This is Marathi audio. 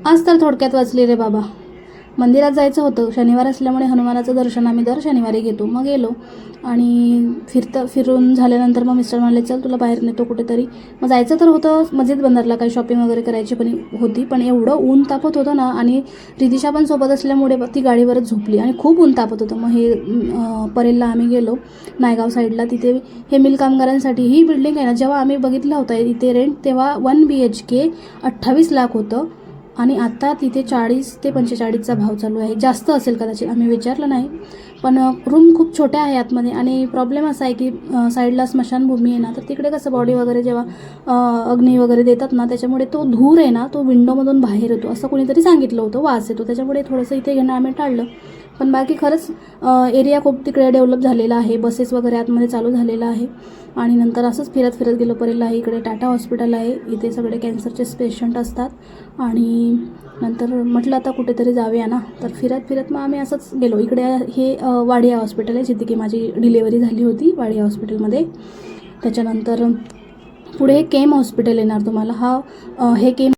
आज तर थोडक्यात वाचले रे बाबा. मंदिरात जायचं होतं. शनिवार असल्यामुळे हनुमानाचं दर्शन आम्ही दर शनिवारी घेतो. मग गेलो आणि फिरतं फिरून झाल्यानंतर मग मिस्टर म्हणाले चल तुला बाहेर नेतो कुठेतरी. मग जायचं तर होतं. मजेत बंदरला काही शॉपिंग वगैरे करायची पण होती. पण एवढं ऊन तापत होतं ना आणि रिदिशा पण सोबत असल्यामुळे ती गाडीवरच झोपली आणि खूप ऊन तापत होतं. मग हे परेलला आम्ही गेलो. नायगाव साईडला तिथे हे मिल कामगारांसाठी ही बिल्डिंग आहे ना. जेव्हा आम्ही बघितलं होतं इथे रेंट तेव्हा वन बी एच के अठ्ठावीस लाख होतं. आणि आता तिथे चाळीस ते पंचेचाळीसचा भाव चालू आहे. जास्त असेल कदाचित आम्ही विचारलं नाही. पण रूम खूप छोट्या आहे आतमध्ये आणि प्रॉब्लेम असा आहे की साईडला स्मशानभूमी आहे ना तर तिकडे कसं बॉडी वगैरे जेव्हा अग्नी वगैरे देतात ना त्याच्यामुळे तो धूर आहे ना तो विंडोमधून बाहेर येतो असं कोणीतरी सांगितलं होतं वास येतो. त्याच्यामुळे थोडंसं इथे घेणं आम्ही टाळलं. पण बाकी खरंच एरिया खूप तिकडे डेव्हलप झालेला आहे. बसेस वगैरे आतमध्ये चालू झालेलं आहे. आणि नंतर असंच फिरत फिरत गेलो परेल. आहे इकडे टाटा हॉस्पिटल आहे. इथे सगळे कॅन्सरचे पेशंट असतात. आणि नंतर म्हटलं आता कुठेतरी जाऊया ना. तर फिरत फिरत मग आम्ही असंच गेलो. इकडे हे वाडिया हॉस्पिटल आहे जिथे की माझी डिलेवरी झाली होती वाडिया हॉस्पिटलमध्ये त्याच्यानंतर पुढे केम हॉस्पिटल येणार तुम्हाला. हा हे केम